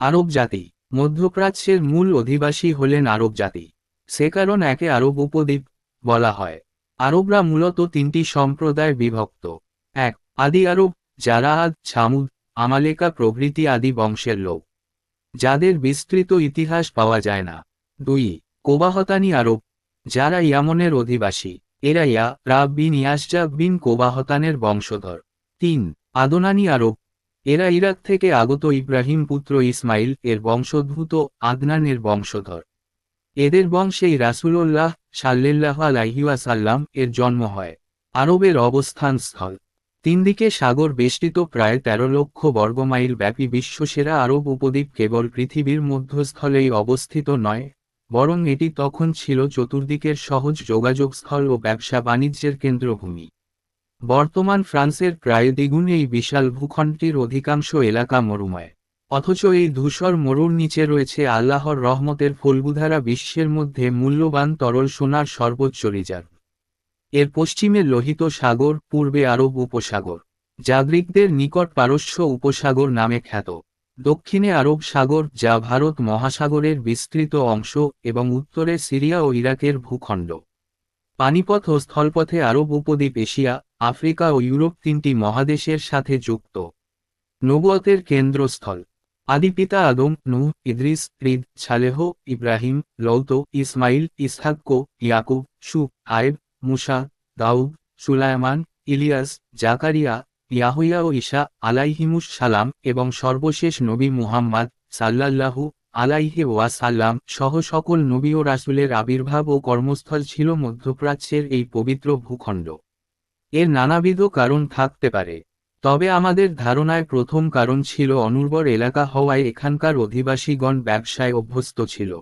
আরব জাতি। মধ্যপ্রাচ্যের মূল অধিবাসী হলেন আরব জাতি। সে কারণ একে আরব উপদ্বীপ বলা হয়। আরবরা মূলত তিনটি সম্প্রদায় বিভক্ত। এক, আদি আরব, যারা আদ ছামুদ আমালেকা প্রভৃতি আদি বংশের লোক, যাদের বিস্তৃত ইতিহাস পাওয়া যায় না। দুই, কোবাহতানি আরব, যারা ইয়ামনের অধিবাসী। এরা ইয়া রা বিন ইয়াসজা বিন কোবাহতানের বংশধর। তিন, আদনানি আরব এরা ইরাক থেকে আগত ইব্রাহিম পুত্র ইসমাইল এর বংশোদ্ভূত আদনানের বংশধর। এদের বংশেই রাসুলোল্লাহ সাল্লাহ আলাইহিওয়াসাল্লাম এর জন্ম হয়। আরবের অবস্থান স্থল তিন দিকে সাগর বেষ্টিত প্রায় তেরো লক্ষ বর্গমাইল ব্যাপী বিশ্বসেরা আরব উপদ্বীপ কেবল পৃথিবীর মধ্যস্থলেই অবস্থিত নয়, বরং এটি তখন ছিল চতুর্দিকের সহজ যোগাযোগস্থল ও ব্যবসা বাণিজ্যের কেন্দ্রভূমি। বর্তমান ফ্রান্সের প্রায় দ্বিগুণ এই বিশাল ভূখণ্ডটির অধিকাংশ এলাকা মরুময়। অথচ এই ধূসর মরুর নিচে রয়েছে আল্লাহর রহমতের ফুলবুধারা বিশ্বের মধ্যে মূল্যবান তরল সোনার সর্বোচ্চ রিজার্ভ। এর পশ্চিমে লোহিত সাগর, পূর্বে আরব উপসাগর। জাগরিকদের নিকট পারস্য উপসাগর নামে খ্যাত। দক্ষিণে আরব সাগর, যা ভারত মহাসাগরের বিস্তৃত অংশ এবং উত্তরে সিরিয়া ও ইরাকের ভূখণ্ড। পানিপথ ও স্থলপথে আরব উপদ্বীপ এশিয়া, আফ্রিকা ও ইউরোপ তিনটি মহাদেশের সাথে যুক্ত। নবুয়তের কেন্দ্রস্থল। আদিপিতা আদম, নূহ, ইদ্রিস রিদ ছালেহ ইব্রাহিম, লৌত, ইসমাইল ইসহাক্কো ইয়াকুব, সু, আয়েব, মুসা, দাউদ, সুলায়মান, ইলিয়াস, জাকারিয়া, ইয়াহুইয়া ও ঈশা আলাইহিমুস সালাম এবং সর্বশেষ নবী মুহাম্মদ সাল্লাল্লাহু আলাইহে ওয়াসাল্লাম সহ সকল নবী ও রাসুলের আবির্ভাব ও কর্মস্থল ছিল মধ্যপ্রাচ্যের এই পবিত্র ভূখণ্ড। এর নানাবিধ কারণ থাকতে পারে। তবে আমাদের ধারণায় প্রথম কারণ ছিল অনুর্বর এলাকা হওয়ায় এখানকার অধিবাসীগণ ব্যবসায় অভ্যস্ত ছিল।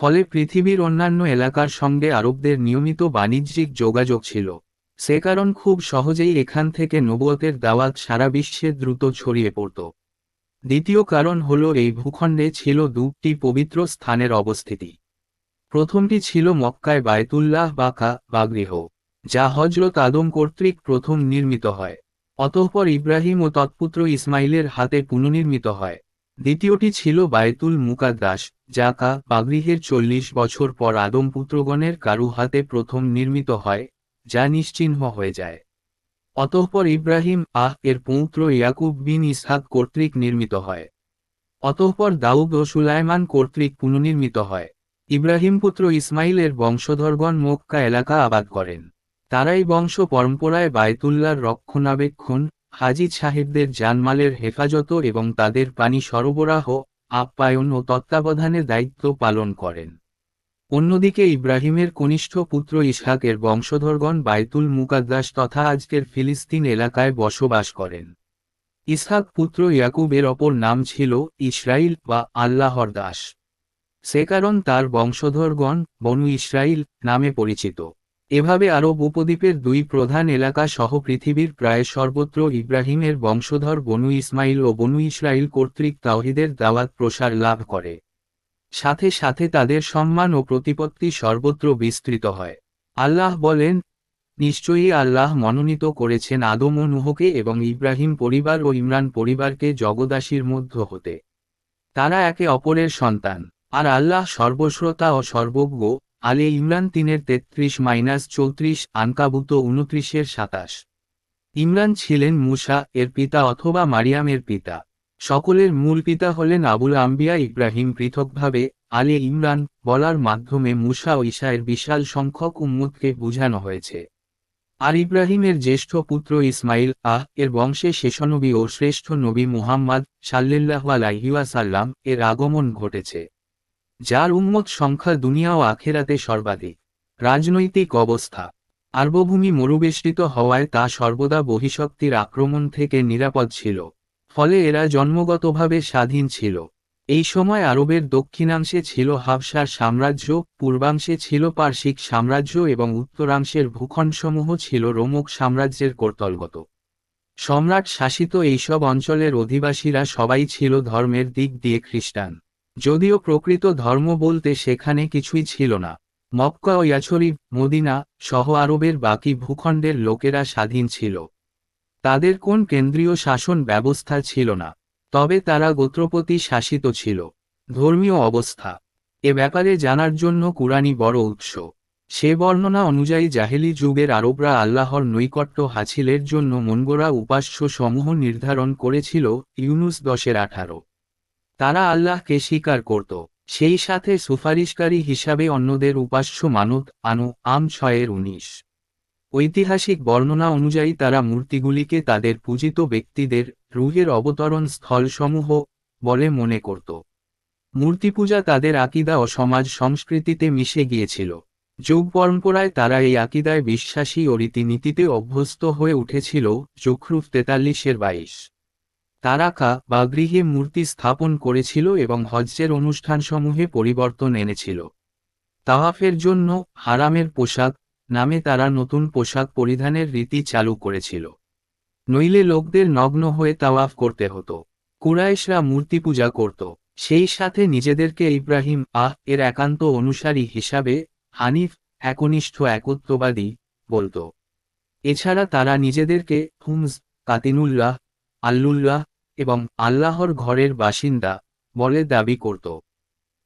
ফলে পৃথিবীর অন্যান্য এলাকার সঙ্গে আরবদের নিয়মিত বাণিজ্যিক যোগাযোগ ছিল। সে কারণ খুব সহজেই এখান থেকে নবুয়তের দাওয়াত সারা বিশ্বে দ্রুত ছড়িয়ে পড়ত। দ্বিতীয় কারণ হল এই ভূখণ্ডে ছিল দুটি পবিত্র স্থানের অবস্থিতি। প্রথমটি ছিল মক্কায় বায়তুল্লাহ বা কা, বা গৃহ, যা হজরত আদম কর্তৃক প্রথম নির্মিত হয়। অতঃপর ইব্রাহিম ও তৎপুত্র ইসমাইলের হাতে পুনর্নির্মিত হয়। দ্বিতীয়টি ছিল বায়তুল মুকাদ্দাস, যা কা বাগৃহের চল্লিশ বছর পর আদম পুত্রগণের কারু হাতে প্রথম নির্মিত হয়, যা নিশ্চিহ্ন হয়ে যায়। অতঃপর ইব্রাহিম আহ এর পৌত্র ইয়াকুব বিন ইসহাক কর্তৃক নির্মিত হয়। অতঃপর দাউদ ও সুলাইমান কর্তৃক পুনর্নির্মিত হয়। ইব্রাহিম পুত্র ইসমাইলের বংশধরগণ মক্কা এলাকা আবাদ করেন। তারাই বংশ পরম্পরায় বায়তুল্লার রক্ষণাবেক্ষণ হাজিদ সাহেবদের জানমালের হেফাজত এবং তাদের পানি সরবরাহ, আপ্যায়ন ও তত্ত্বাবধানের দায়িত্ব পালন করেন। অন্যদিকে ইব্রাহিমের কনিষ্ঠ পুত্র ইসহাকের বংশধরগণ বায়তুল মুকাদ্দাস তথা আজকের ফিলিস্তিন এলাকায় বসবাস করেন। ইসহাক পুত্র ইয়াকুবের অপর নাম ছিল ইসরাইল বা আল্লাহর দাস। সে কারণ তার বংশধরগণ বনু ইসরাইল নামে পরিচিত। এভাবে আরব উপদ্বীপের দুই প্রধান এলাকা সহ পৃথিবীর প্রায় সর্বত্র ইব্রাহিমের বংশধর বনু ইসমাইল ও বনু ইসরাইল কর্তৃক তাওহিদের দাওয়াত প্রসার লাভ করে। সাথে সাথে তাদের সম্মান ও প্রতিপত্তি সর্বত্র বিস্তৃত হয়। আল্লাহ বলেন, নিশ্চয়ই আল্লাহ মনোনীত করেছেন আদম ও নুহকে এবং ইব্রাহিম পরিবার ও ইমরান পরিবারকে জগদাসীর মধ্য হতে। তারা একে অপরের সন্তান। আর আল্লাহ সর্বশ্রোতা ও সর্বজ্ঞ, আলে ইমরান তিনের তেত্রিশ মাইনাস চৌত্রিশ, আনকাবুত উনত্রিশের সাতাশ। ইমরান ছিলেন মুসা, এর পিতা অথবা মারিয়ামের পিতা। সকলের মূল পিতা হলেন আবুল আম্বিয়া ইব্রাহিম পৃথকভাবে আলে ইমরান বলার মাধ্যমে মুসা ও ঈশায়ের বিশাল সংখ্যক উম্মুদকে বুঝানো হয়েছে। আর ইব্রাহিমের জ্যেষ্ঠ পুত্র ইসমাইল আহ এর বংশে শেষনবী ও শ্রেষ্ঠ নবী মুহাম্মদ সাল্লাহ আলাইহাসাল্লাম এর আগমন ঘটেছে, যার উম্মত সংখ্যা দুনিয়া ও আখেরাতে সর্বাধিক। রাজনৈতিক অবস্থা, আর্বভূমি মরুবেষ্টিত হওয়ায় তা সর্বদা বহিশক্তির আক্রমণ থেকে নিরাপদ ছিল। ফলে এরা জন্মগতভাবে স্বাধীন ছিল। এই সময় আরবের দক্ষিণাংশে ছিল হাবসার সাম্রাজ্য, পূর্বাংশে ছিল পার্শ্বিক সাম্রাজ্য এবং উত্তরাংশের ভূখণ্ডসমূহ ছিল রোমক সাম্রাজ্যের কর্তলগত। সম্রাট শাসিত এইসব অঞ্চলের অধিবাসীরা সবাই ছিল ধর্মের দিক দিয়ে খ্রিস্টান। যদিও প্রকৃত ধর্ম বলতে সেখানে কিছুই ছিল না। মক্কা ও ইয়াছরিফ মদিনা সহ আরবের বাকি ভূখণ্ডের লোকেরা স্বাধীন ছিল। তাদের কোন কেন্দ্রীয় শাসন ব্যবস্থা ছিল না, তবে তারা গোত্রপতি শাসিত ছিল। ধর্মীয় অবস্থা। এ ব্যাপারে জানার জন্য কুরআনী বড় উৎস। সে বর্ণনা অনুযায়ী জাহেলি যুগের আরবরা আল্লাহর নৈকট্য হাসিলের জন্য মনগোরা উপাস্য সমূহ নির্ধারণ করেছিল ইউনুস দশের আঠারো। তারা আল্লাহকে স্বীকার করত। সেই সাথে সুপারিশকারী হিসাবে অন্যদের উপাস্য মানত আনো আম ছয়ের উনিশ। ঐতিহাসিক বর্ণনা অনুযায়ী তারা মূর্তিগুলিকে তাদের পূজিত ব্যক্তিদের রুহের অবতরণ স্থলসমূহ বলে মনে করত। মূর্তি পূজা তাদের আকিদা ও সমাজ সংস্কৃতিতে মিশে গিয়েছিল। যুগ পরম্পরায় তারা এই আকিদায় বিশ্বাসী ও রীতিনীতিতে অভ্যস্ত হয়ে উঠেছিল জখরুফ তেতাল্লিশের বাইশ। তারা কা বা গৃহে মূর্তি স্থাপন করেছিল এবং হজ্জের অনুষ্ঠানসমূহে পরিবর্তন এনেছিল। তাহাফের জন্য হারামের পোশাক নামে তারা নতুন পোশাক পরিধানের রীতি চালু করেছিল। নইলে লোকদের নগ্ন হয়ে তাওয়াফ করতে হতো। কুরাইশরা মূর্তি পূজা করত। সেই সাথে নিজেদেরকে ইব্রাহিম আহ এর একান্ত অনুসারী হিসাবে হানিফ একনিষ্ঠ একত্ববাদী বলত। এছাড়া তারা নিজেদেরকে হুমজ, কাতিনুল্লাহ, আল্লুল্লাহ এবং আল্লাহর ঘরের বাসিন্দা বলে দাবি করত।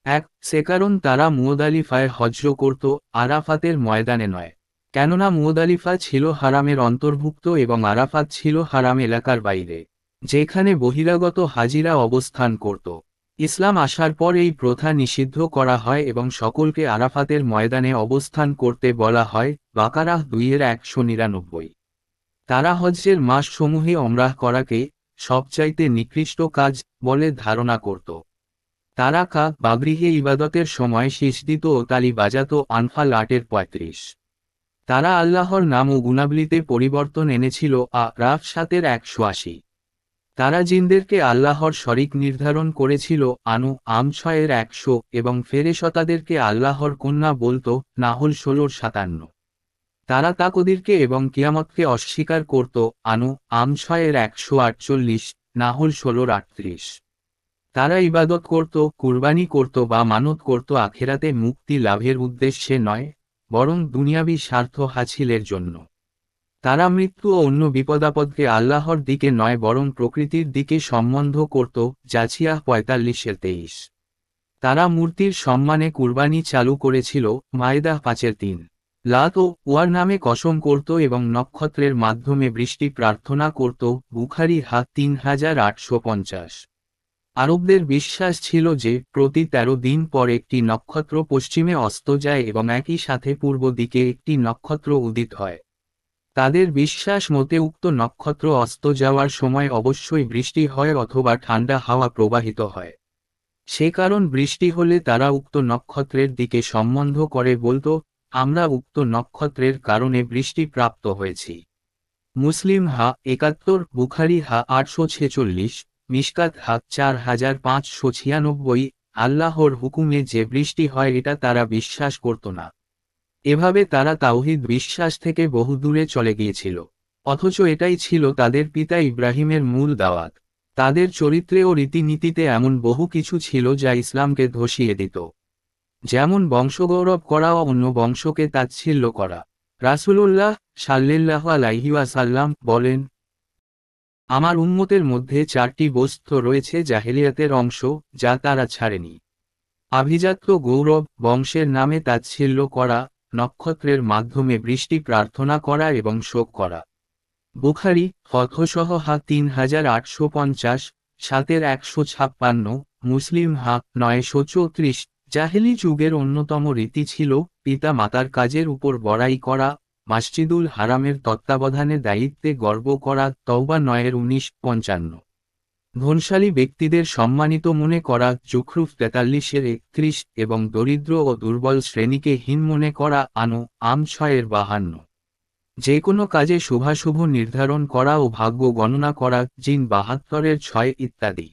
এক, সে কারণ তারা মুয়দালিফায় হজ্জ করত, আরাফাতের ময়দানে নয়। কেননা মুয়দালিফা ছিল হারামের অন্তর্ভুক্ত এবং আরাফাত ছিল হারাম এলাকার বাইরে, যেখানে বহিরাগত হাজিরা অবস্থান করত। ইসলাম আসার পর এই প্রথা নিষিদ্ধ করা হয় এবং সকলকে আরাফাতের ময়দানে অবস্থান করতে বলা হয়, বাকারাহ দুইয়ের একশো নিরানব্বই। তারা হজ্জের মাসসমূহে অমরাহ করাকে সবচাইতে নিকৃষ্ট কাজ বলে ধারণা করত। তারা কা বাগরিহে ইবাদতের সময় শীষদিত ও তালি বাজাত আনফাল আটের পঁয়ত্রিশ। তারা আল্লাহর নাম ও গুণাবলিতে পরিবর্তন এনেছিল আ রাফ সাতের একশো আশি। তারা জিনদেরকে আল্লাহর শরিক নির্ধারণ করেছিল আনু আম ছয়ের একশো এবং ফেরেশতাদেরকে আল্লাহর কন্যা বলত নাহল ষোলোর সাতান্ন। তারা তাকদিরকে এবং কিয়ামতকে অস্বীকার করত আনু আম ছয়ের একশো আটচল্লিশ, নাহল ষোলোর আটত্রিশ। তারা ইবাদত করত, কুরবানি করত বা মানত করত, আখেরাতে মুক্তি লাভের উদ্দেশ্যে নয়, বরং দুনিয়াবী স্বার্থ হাসিলের জন্য। তারা মৃত্যু ও অন্য বিপদাপদকে আল্লাহর দিকে নয়, বরং প্রকৃতির দিকে সম্বন্ধ করত, জাছিয়া পঁয়তাল্লিশের তেইশ। তারা মূর্তির সম্মানে কুরবানি চালু করেছিল, মায়দা পাঁচের তিন। লাত ও ওয়ার নামে কসম করত এবং নক্ষত্রের মাধ্যমে বৃষ্টি প্রার্থনা করত বুখারি হাত তিন হাজার আটশো পঞ্চাশ। আরবদের বিশ্বাস ছিল যে, প্রতি তেরো দিন পর একটি নক্ষত্র পশ্চিমে অস্ত যায় এবং একই সাথে পূর্ব দিকে একটি নক্ষত্র উদিত হয়। তাদের বিশ্বাস মতে উক্ত নক্ষত্র অস্ত যাওয়ার সময় অবশ্যই বৃষ্টি হয় অথবা ঠান্ডা হাওয়া প্রবাহিত হয়। সে কারণ বৃষ্টি হলে তারা উক্ত নক্ষত্রের দিকে সম্বন্ধ করে বলতো, আমরা উক্ত নক্ষত্রের কারণে বৃষ্টি প্রাপ্ত হয়েছি। মুসলিম হা একাত্তর, বুখারি হা আটশো ছেচল্লিশ মিসকাত হা চার হাজার পাঁচশো ছিয়ানব্বই, আল্লাহর হুকুমে যে বৃষ্টি হয় এটা তারা বিশ্বাস করত না। এভাবে তারা তাওহিদ বিশ্বাস থেকে বহু দূরে চলে গিয়েছিল। অথচ এটাই ছিল তাদের পিতা ইব্রাহিমের মূল দাওয়াত। তাদের চরিত্রে ও রীতিনীতিতে এমন বহু কিছু ছিল যা ইসলামকে ধসিয়ে দিত। যেমন বংশগৌরব করা অন্য বংশকে তাচ্ছিল্য করা। রাসুলুল্লাহ সাল্লিল্লাহ আলাইহিওয়াসাল্লাম বলেন আমার উন্মতের মধ্যে চারটি বস্তু রয়েছে জাহেলিয়াতের অংশ, যা তারা ছাড়েনি। আভিজাত্য গৌরব বংশের নামে তাচ্ছিল্য করা, নক্ষত্রের মাধ্যমে বৃষ্টি প্রার্থনা করা এবং শোক করা। বুখারি ফথসহ হা তিন হাজার আটশো পঞ্চাশ, সাতের একশো ছাপ্পান্ন, মুসলিম হা নয়শো চৌত্রিশ। জাহেলি যুগের অন্যতম রীতি ছিল পিতা মাতার কাজের উপর বড়াই করা মাসজিদুল হারামের তত্ত্বাবধানে দায়িত্বে গর্ব করা তওবা নয়ের উনিশ, পঞ্চান্ন। ধনশালী ব্যক্তিদের সম্মানিত মনে করা জুখরুফ তেতাল্লিশের একত্রিশ এবং দরিদ্র ও দুর্বল শ্রেণীকে হীন মনে করা আনো আম ছয়ের বাহান্ন। যে কোনো কাজে শুভাশুভ নির্ধারণ করা ও ভাগ্য গণনা করা, জিন বাহাত্তরের ছয় ইত্যাদি।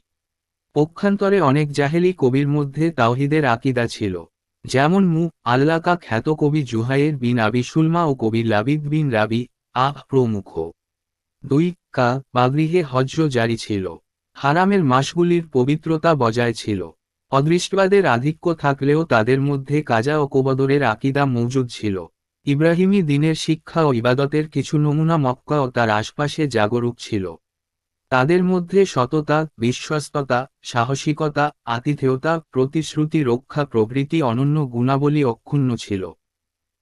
পক্ষান্তরে অনেক জাহেলি কবির মধ্যে তাওহিদের আকিদা ছিল। যেমন মু, আল্লাকা খ্যাত কবি জুহাইয়ের বিন আবি সুলমা ও কবি লাবিদ বিন রাবি আহ প্রমুখ। দুই, কা বাগৃহে হজ্জ জারি ছিল। হারামের মাসগুলির পবিত্রতা বজায় ছিল। অদৃষ্টবাদের আধিক্য থাকলেও তাদের মধ্যে কাজা ও কোবদরের আকিদা মৌজুদ ছিল। ইব্রাহিমী দিনের শিক্ষা ও ইবাদতের কিছু নমুনা মক্কা ও তার আশপাশে জাগরুক ছিল। তাদের মধ্যে সততা, বিশ্বস্ততা, সাহসিকতা, আতিথেয়তা, প্রতিশ্রুতি, রক্ষা প্রভৃতি অনন্য গুণাবলী অক্ষুণ্ণ ছিল।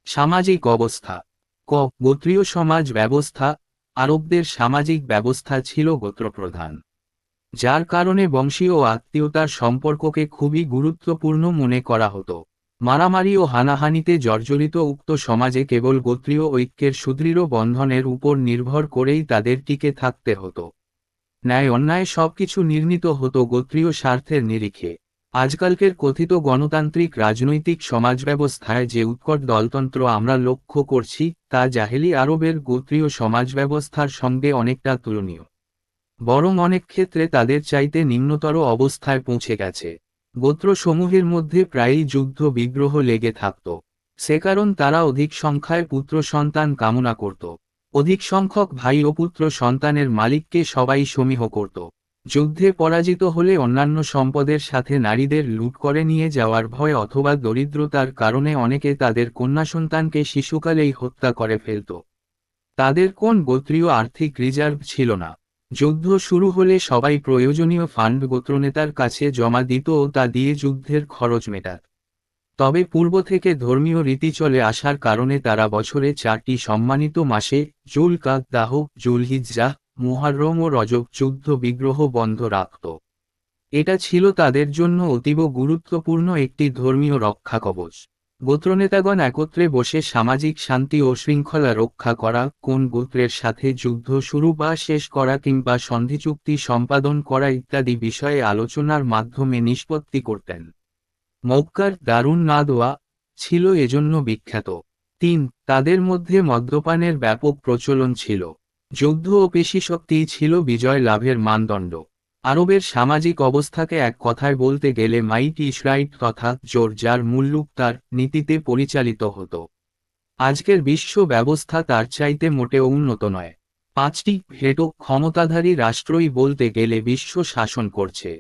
সামাজিক অবস্থা। ক. গোত্রীয় সমাজ ব্যবস্থা। আরবদের সামাজিক ব্যবস্থা ছিল গোত্রপ্রধান। যার কারণে বংশীয় আত্মীয়তার সম্পর্ককে খুবই গুরুত্বপূর্ণ মনে করা হতো। মারামারি ও হানাহানিতে জর্জরিত উক্ত সমাজে কেবল গোত্রীয় ঐক্যের সুদৃঢ় বন্ধনের উপর নির্ভর করেই তাদের টিকে থাকতে হতো। ন্যায় অন্যায় সবকিছু নির্মিত হতো গোত্রীয় স্বার্থের নিরিখে। আজকালকের কথিত গণতান্ত্রিক রাজনৈতিক সমাজ ব্যবস্থায় যে উৎকট দলতন্ত্র আমরা লক্ষ্য করছি, তা জাহেলি আরবের গোত্রীয় সমাজ ব্যবস্থার সঙ্গে অনেকটা তুলনীয়। বরং অনেক ক্ষেত্রে তাদের চাইতে নিম্নতর অবস্থায় পৌঁছে গেছে। গোত্রসমূহের মধ্যে প্রায়ই যুদ্ধ বিগ্রহ লেগে থাকত। সে কারণ তারা অধিক সংখ্যায় পুত্র সন্তান কামনা করত। অধিক সংখ্যক ভাই ও পুত্র সন্তানের মালিককে সবাই সমীহ করত। যুদ্ধে পরাজিত হলে অন্যান্য সম্পদের সাথে নারীদের লুট করে নিয়ে যাওয়ার ভয় অথবা দরিদ্রতার কারণে অনেকে তাদের কন্যা সন্তানকে শিশুকালেই হত্যা করে ফেলত। তাদের কোন গোত্রীয় আর্থিক রিজার্ভ ছিল না। যুদ্ধ শুরু হলে সবাই প্রয়োজনীয় ফান্ড গোত্রনেতার কাছে জমা দিত ও তা দিয়ে যুদ্ধের খরচ মেটাত। তবে পূর্ব থেকে ধর্মীয় রীতি চলে আসার কারণে তারা বছরে চারটি সম্মানিত মাসে জুল কাক দাহ জুলহিজ্জাহ মুহাররম ও রজব যুদ্ধ বিগ্রহ বন্ধ রাখত। এটা ছিল তাদের জন্য অতীব গুরুত্বপূর্ণ একটি ধর্মীয় রক্ষা কবচ। গোত্রনেতাগণ একত্রে বসে সামাজিক শান্তি ও শৃঙ্খলা রক্ষা করা, কোন গোত্রের সাথে যুদ্ধ শুরু বা শেষ করা কিংবা সন্ধিচুক্তি সম্পাদন করা ইত্যাদি বিষয়ে আলোচনার মাধ্যমে নিষ্পত্তি করতেন। মক্কার দারুণ না দোয়া ছিল এজন্য বিখ্যাত। তিন, তাদের মধ্যে মদ্যপানের ব্যাপক প্রচলন ছিল। যুদ্ধ ও পেশিশক্তিই ছিল বিজয় লাভের মানদণ্ড। আরবের সামাজিক অবস্থাকে এক কথায় বলতে গেলে মাইট ইসরাইট তথা জোর যার মূল্যুক তার নীতিতে পরিচালিত হতো। আজকের বিশ্ব ব্যবস্থা তার চাইতে মোটে উন্নত নয়। পাঁচটি ভেটো ক্ষমতাধারী রাষ্ট্রই বলতে গেলে বিশ্ব শাসন করছে।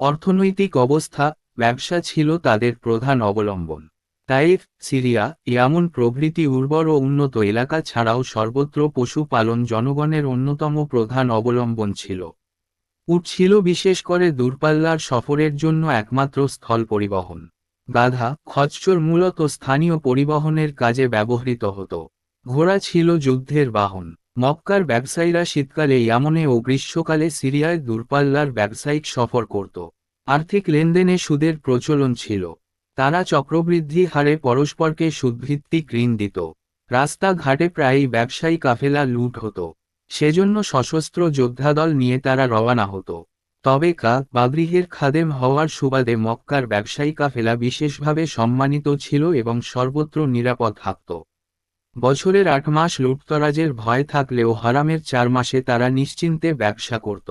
অর্থনৈতিক অবস্থা ব্যবসা ছিল তাদের প্রধান অবলম্বন। তাইফ সিরিয়া, ইয়ামুন প্রভৃতি উর্বর ও উন্নত এলাকা ছাড়াও সর্বত্র পশুপালন জনগণের অন্যতম প্রধান অবলম্বন ছিল। উট ছিল বিশেষ করে দূরপাল্লার সফরের জন্য একমাত্র স্থল পরিবহন। গাধা, খচ্চর মূলত স্থানীয় পরিবহনের কাজে ব্যবহৃত হতো। ঘোড়া ছিল যুদ্ধের বাহন। মক্কার ব্যবসায়ীরা শীতকালে ইয়ামনে ও গ্রীষ্মকালে সিরিয়ায় দূরপাল্লার ব্যবসায়িক সফর করত। আর্থিক লেনদেনে সুদের প্রচলন ছিল। তারা চক্রবৃদ্ধি হারে পরস্পরকে সুদভিত্তিক ঋণ দিত। রাস্তাঘাটে প্রায়ই ব্যবসায়ী কাফেলা লুট হতো। সেজন্য সশস্ত্র যোদ্ধাদল নিয়ে তারা রওয়ানা হতো। তবে কা বাগরিহের খাদেম হওয়ার সুবাদে মক্কার ব্যবসায়ী কাফেলা বিশেষভাবে সম্মানিত ছিল এবং সর্বত্র নিরাপদ থাকত। বছরের আট মাস লুটতরাজের ভয় থাকলেও হারামের চার মাসে তারা নিশ্চিন্তে ব্যবসা করত।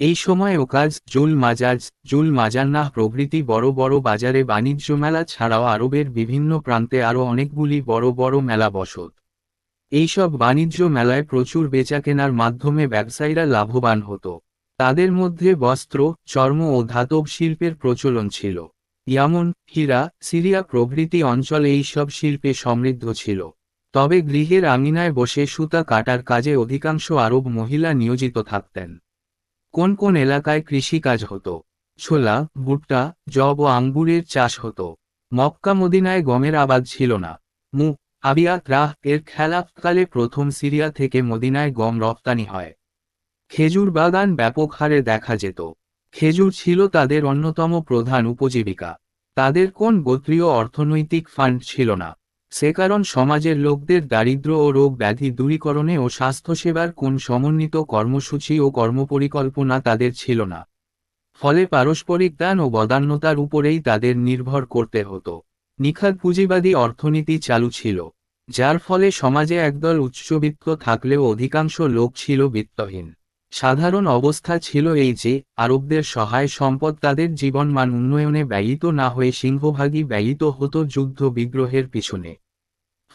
এই সময় ওকাজ জুল মাজাজ, জুল মাজান্নাহ প্রভৃতি বড় বড় বাজারে বাণিজ্য মেলা ছাড়াও আরবের বিভিন্ন প্রান্তে আরও অনেকগুলি বড় বড় মেলা বসত। এইসব বাণিজ্য মেলায় প্রচুর বেচাকেনার মাধ্যমে ব্যবসায়ীরা লাভবান হতো। তাদের মধ্যে বস্ত্র, চর্ম ও ধাতব শিল্পের প্রচলন ছিল। ইয়ামন, হীরা, সিরিয়া প্রভৃতি অঞ্চলে এইসব শিল্পে সমৃদ্ধ ছিল। তবে গৃহের আঙিনায় বসে সুতা কাটার কাজে অধিকাংশ আরব মহিলা নিয়োজিত থাকতেন। কোন কোন এলাকায় কৃষিকাজ হতো? ছোলা, ভুট্টা জব ও আঙ্গুরের চাষ হতো। মক্কা মদিনায় গমের আবাদ ছিল না। মু. আবিয়া রাহ এর খেলাফকালে প্রথম সিরিয়া থেকে মদিনায় গম রপ্তানি হয়। খেজুর বাগান ব্যাপক হারে দেখা যেত। খেজুর ছিল তাদের অন্যতম প্রধান উপজীবিকা। তাদের কোন গোত্রীয় অর্থনৈতিক ফান্ড ছিল না। সে কারণ সমাজের লোকদের দারিদ্র ও রোগ ব্যাধি দূরীকরণে ও স্বাস্থ্যসেবার কোন সমন্বিত কর্মসূচি ও কর্মপরিকল্পনা তাদের ছিল না। ফলে পারস্পরিক দান ও বদান্যতার উপরেই তাদের নির্ভর করতে হতো। নিখাদ পুঁজিবাদী অর্থনীতি চালু ছিল, যার ফলে সমাজে একদল উচ্চবিত্ত থাকলেও অধিকাংশ লোক ছিল বিত্তহীন। সাধারণ অবস্থা ছিল এই যে, আরবদের সহায় সম্পদ তাদের জীবনমান উন্নয়নে ব্যয়িত না হয়ে সিংহভাগই ব্যয়িত হতো যুদ্ধ বিগ্রহের পিছনে।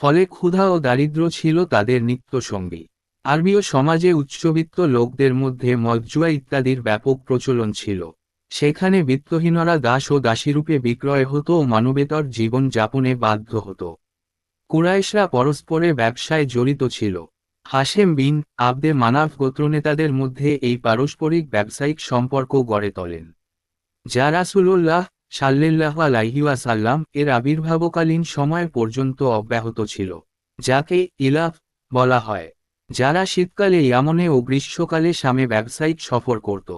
ফলে ক্ষুধা ও দারিদ্র ছিল তাদের নিত্যসঙ্গী। আরবীয় সমাজে উচ্চবিত্ত লোকদের মধ্যে মজ্জুয়া ইত্যাদির ব্যাপক প্রচলন ছিল। সেখানে বিত্তহীনরা দাস ও দাসীরূপে বিক্রয় হতো ও মানবেতর জীবন যাপনে বাধ্য হতো। কুরাইশরা পরস্পরে ব্যবসায় জড়িত ছিল। হাশেম বিন আবদে মানাফ গোত্রনেতাদের মধ্যে এই পারস্পরিক ব্যবসায়িক সম্পর্ক গড়ে তোলেন। যা রাসুল্লাহ সাল্লাহ আলাইহিওয়াসাল্লাম এর আবির্ভাবকালীন সময় পর্যন্ত অব্যাহত ছিল, যাকে ইলাফ বলা হয়, যারা শীতকালে ইয়ামনে ও গ্রীষ্মকালে সামে ব্যবসায়িক সফর করত।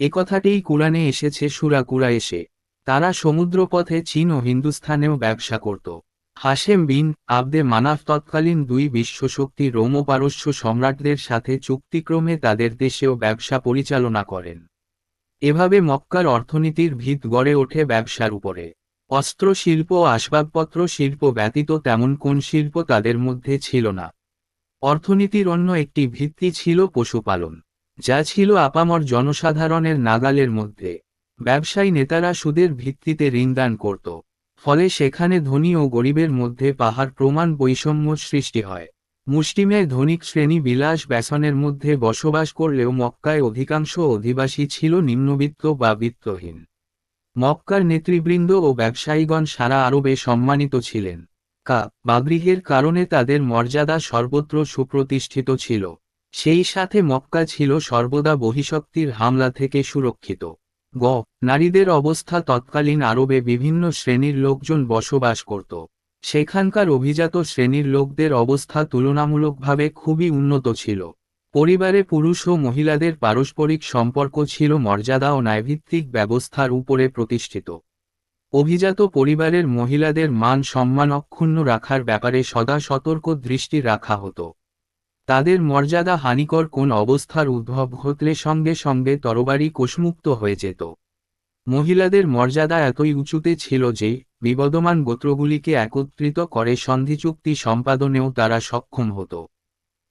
এ কথাটিই কুরআনে এসেছে সুরা কুরা এসে তারা সমুদ্রপথে চীন ও হিন্দুস্থানেও ব্যবসা করত। হাশেম বিন আবদে মানাফ তৎকালীন দুই বিশ্বশক্তি রোম পারস্য সম্রাটদের সাথে চুক্তিক্রমে তাদের দেশেও ব্যবসা পরিচালনা করেন। এভাবে মক্কার অর্থনীতির ভিত গড়ে ওঠে ব্যবসার উপরে। অস্ত্র শিল্প ও আসবাবপত্র শিল্প ব্যতীত তেমন কোন শিল্প তাদের মধ্যে ছিল না। অর্থনীতির অন্য একটি ভিত্তি ছিল পশুপালন, যা ছিল আপামর জনসাধারণের নাগালের মধ্যে। ব্যবসায়ী নেতারা সুদের ভিত্তিতে ঋণদান করত, ফলে সেখানে ধনী ও গরিবের মধ্যে পাহাড় প্রমাণ বৈষম্য সৃষ্টি হয়। মুষ্টিমেয় ধনিক শ্রেণি বিলাস ব্যসনের মধ্যে বসবাস করলেও মক্কায় অধিকাংশ অধিবাসী ছিল নিম্নবিত্ত বা বিত্তহীন। মক্কার নেতৃবৃন্দ ও ব্যবসায়ীগণ সারা আরবে সম্মানিত ছিলেন। কা বাগরিহের কারণে তাদের মর্যাদা সর্বত্র সুপ্রতিষ্ঠিত ছিল। সেই সাথে মক্কা ছিল সর্বদা বহিশক্তির হামলা থেকে সুরক্ষিত। গ নারীদের অবস্থা তৎকালীন আরবে বিভিন্ন শ্রেণির লোকজন বসবাস করত। সেখানকার অভিজাত শ্রেণির লোকদের অবস্থা তুলনামূলকভাবে খুবই উন্নত ছিল। পরিবারে পুরুষ ও মহিলাদের পারস্পরিক সম্পর্ক ছিল মর্যাদা ও ন্যায়ভিত্তিক ব্যবস্থার উপরে প্রতিষ্ঠিত। অভিজাত পরিবারের মহিলাদের মান সম্মান অক্ষুণ্ণ রাখার ব্যাপারে সদা সতর্ক দৃষ্টি রাখা হতো। তাদের মর্যাদা হানিকর কোন অবস্থার উদ্ভব ঘটলে সঙ্গে সঙ্গে তরবারি কোষমুক্ত হয়ে যেত। মহিলাদের মর্যাদা এতই উঁচুতে ছিল যে, বিবদমান গোত্রগুলিকে একত্রিত করে সন্ধিচুক্তি সম্পাদনেও তারা সক্ষম হতো।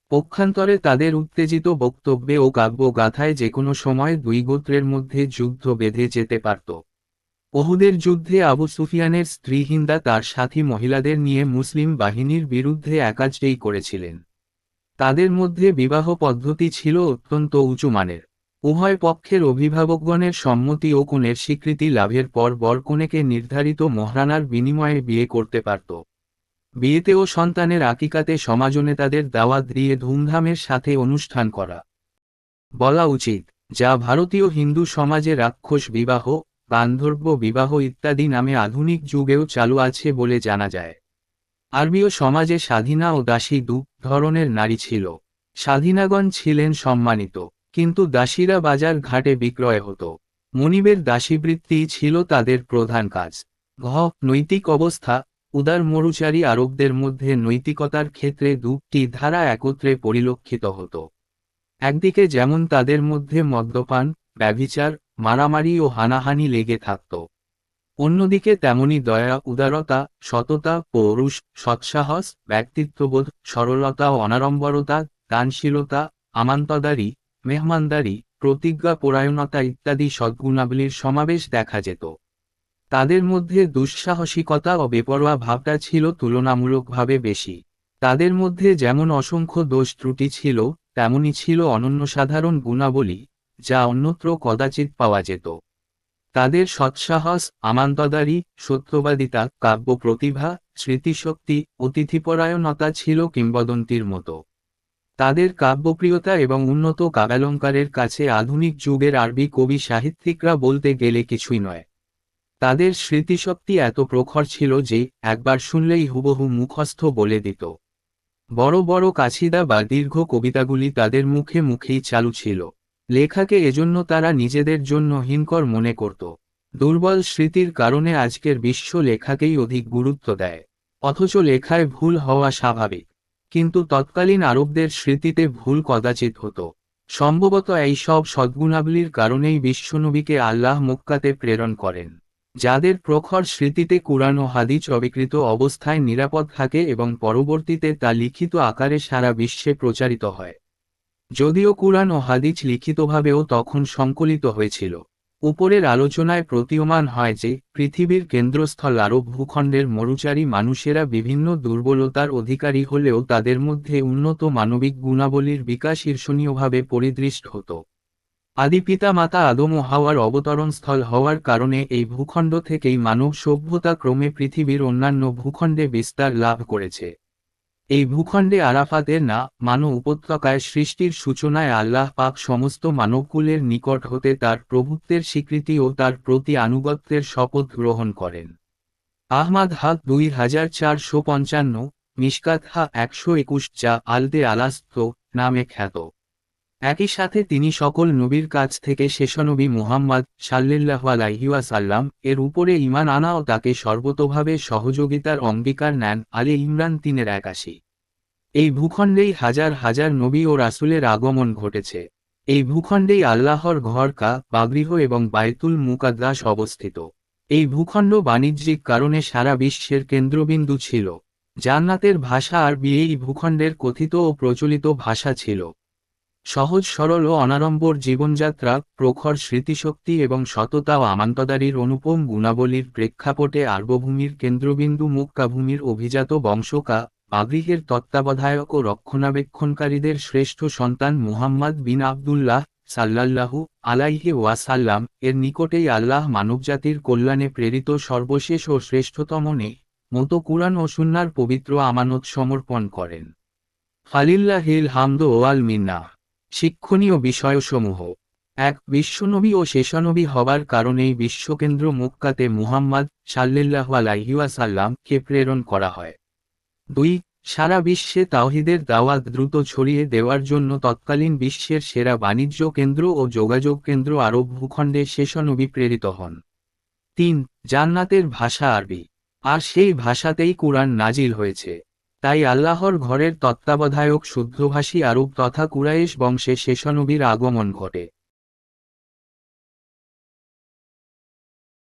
পক্ষান্তরে তাদের উত্তেজিত বক্তব্যে ও কাব্য গাথায় যে কোনো সময় দুই গোত্রের মধ্যে যুদ্ধ বেঁধে যেতে পারত। ওহুদের যুদ্ধে আবু সুফিয়ানের স্ত্রী হিন্দা তার সাথী মহিলাদের নিয়ে মুসলিম বাহিনীর বিরুদ্ধে একাজটাই করেছিলেন। তাদের মধ্যে বিবাহ পদ্ধতি ছিল অত্যন্ত উঁচু মানের। উভয় পক্ষের অভিভাবকগণের সম্মতি ও কোণের স্বীকৃতি লাভের পর বরকনেকে নির্ধারিত মহারানার বিনিময়ে বিয়ে করতে পারত। বিয়েতে ও সন্তানের আকিকাতে সমাজনেতাদের দাওয়াত দিয়ে ধুমধামের সাথে অনুষ্ঠান করা। বলা উচিত, যা ভারতীয় হিন্দু সমাজে রাক্ষস বিবাহ গান্ধর্ব বিবাহ ইত্যাদি নামে আধুনিক যুগেও চালু আছে বলে জানা যায়। আরবীয় সমাজে স্বাধীনা ও দাসী দু ধরনের নারী ছিল। স্বাধীনাগণ ছিলেন সম্মানিত। কিন্তু দাসীরা বাজার ঘাটে বিক্রয় হতো। মনিবের দাসীবৃত্তি ছিল তাদের প্রধান কাজ। ঘ নৈতিক অবস্থা, উদার মরুচারী আরবদের মধ্যে নৈতিকতার ক্ষেত্রে দুটি ধারা একত্রে পরিলক্ষিত হতো। একদিকে যেমন তাদের মধ্যে মদ্যপান, ব্যভিচার, মারামারি ও হানাহানি লেগে থাকত। অন্যদিকে তেমনি দয়া, উদারতা, সততা, পৌরুষ, সৎসাহস, ব্যক্তিত্ববোধ, সরলতা ও অনাড়ম্বরতা, দানশীলতা, আমান্তদারি মেহমানদারি, প্রতিজ্ঞা পরায়ণতা ইত্যাদি সদ্গুণাবলীর সমাবেশ দেখা যেত। তাদের মধ্যে দুঃসাহসিকতা ও বেপরোয়া ভাবটা ছিল তুলনামূলকভাবে বেশি। তাদের মধ্যে যেমন অসংখ্য দোষ ত্রুটি ছিল, তেমনি ছিল অনন্য সাধারণ গুণাবলী, যা অন্যত্র কদাচিৎ পাওয়া যেত। তাদের সৎসাহস, আমান্তদারি, সত্যবাদিতা কাব্য প্রতিভা স্মৃতিশক্তি, অতিথিপরায়ণতা ছিল কিংবদন্তির মতো। তাদের কাব্যপ্রিয়তা এবং উন্নত কাব্যালঙ্কারের কাছে আধুনিক যুগের আরবি কবি সাহিত্যিকরা বলতে গেলে কিছুই নয়। তাদের স্মৃতিশক্তি এত প্রখর ছিল যে, একবার শুনলেই হুবহু মুখস্থ বলে দিত। বড় বড় কাছিদা বা দীর্ঘ কবিতাগুলি তাদের মুখে মুখেই চালু ছিল। লেখাকে এজন্য তারা নিজেদের জন্য হিনকর মনে করত। দুর্বল স্মৃতির কারণে আজকের বিশ্ব লেখাকেই অধিক গুরুত্ব দেয়। অথচ লেখায় ভুল হওয়া স্বাভাবিক। কিন্তু তৎকালীন আরবদের স্মৃতিতে ভুল কদাচিৎ হতো। সম্ভবত এই সব সদ্গুণাবলীর কারণেই বিশ্বনবীকে আল্লাহ মক্কাতে প্রেরণ করেন, যাদের প্রখর স্মৃতিতে কুরআন ও হাদিস অবিকৃত অবস্থায় নিরাপদ থাকে এবং পরবর্তীতে তা লিখিত আকারে সারা বিশ্বে প্রচারিত হয়। যদিও কুরআন ও হাদিস লিখিতভাবেও তখন সংকলিত হয়েছিল। উপরের আলোচনায় প্রতীয়মান হয় যে, পৃথিবীর কেন্দ্রস্থল আরব ভূখণ্ডের মরুচারী মানুষেরা বিভিন্ন দুর্বলতার অধিকারী হলেও তাদের মধ্যে উন্নত মানবিক গুণাবলীর বিকাশ ঈর্ষণীয়ভাবে পরিদৃষ্ট হতো। আদি পিতা মাতা আদম ও হাওয়ার অবতরণস্থল হওয়ার কারণে এই ভূখণ্ড থেকেই মানব সভ্যতা ক্রমে পৃথিবীর অন্যান্য ভূখণ্ডে বিস্তার লাভ করেছে। এই ভূখণ্ডে আরাফাতের না, মানব উপত্যকায় সৃষ্টির সূচনায় আল্লাহ পাক সমস্ত মানবকুলের নিকট হতে তার প্রভুত্বের স্বীকৃতি ও তার প্রতি আনুগত্যের শপথ গ্রহণ করেন। আহমাদ হাক দুই হাজার চারশো পঞ্চান্ন মিসকাত হা একশো একুশ যা আলদে আলাস্ত নামে খ্যাত। একই সাথে তিনি সকল নবীর কাছ থেকে শেষনবী মুহাম্মদ সাল্লিল্লাহ আলাইহিওয়াসাল্লাম এর উপরে ইমান আনা ও তাকে সর্বতোভাবে সহযোগিতার অঙ্গীকার নেন আলে ইমরান তিনের একাশি। এই ভূখণ্ডেই হাজার হাজার নবী ও রাসুলের আগমন ঘটেছে। এই ভূখণ্ডেই আল্লাহর ঘর কা, বাগৃহ এবং বায়তুল মুকাদ্দাস অবস্থিত। এই ভূখণ্ড বাণিজ্যিক কারণে সারা বিশ্বের কেন্দ্রবিন্দু ছিল। জান্নাতের ভাষা আরবি এই ভূখণ্ডের কথিত ও প্রচলিত ভাষা ছিল। সহজ, সরল ও অনাড়ম্বর জীবনযাত্রা, প্রখর স্মৃতিশক্তি এবং সততা ও আমান্তদারির অনুপম গুণাবলীর প্রেক্ষাপটে আর্বভূমির কেন্দ্রবিন্দু মুক্কাভূমির অভিজাত বংশকা বাগৃহের তত্ত্বাবধায়ক ও রক্ষণাবেক্ষণকারীদের শ্রেষ্ঠ সন্তান মুহাম্মদ বিন আবদুল্লাহ সাল্লাল্লাহু আলাইহে ওয়াসাল্লাম। এর নিকটেই আল্লাহ মানবজাতির কল্যাণে প্রেরিত সর্বশেষ ও শ্রেষ্ঠতম নে, মতো কুরআন ও সুন্নার পবিত্র আমানত সমর্পণ করেন। ফালিল্লাহিল হামদ ওয়াল মিন্না। শিক্ষণীয় বিষয়সমূহ। এক, বিশ্বনবী ও শেষানবী হবার কারণেই বিশ্বকেন্দ্র মুক্কাতে মুহাম্মদ সাল্লিল্লাহ আলাইহিওয়াসাল্লামকে প্রেরণ করা হয়। দুই, সারা বিশ্বে তাওহিদের দাওয়াত দ্রুত ছড়িয়ে দেওয়ার জন্য তৎকালীন বিশ্বের সেরা বাণিজ্য কেন্দ্র ও যোগাযোগ কেন্দ্র আরব ভূখণ্ডে শেষনবী প্রেরিত হন। তিন, জান্নাতের ভাষা আরবি। আর সেই ভাষাতেই কুরআন নাজিল হয়েছে। তাই আল্লাহর ঘরের তত্ত্বাবধায়ক শুদ্ধভাষী আরব তথা কুরাইশ বংশে শেষনবীর আগমন ঘটে।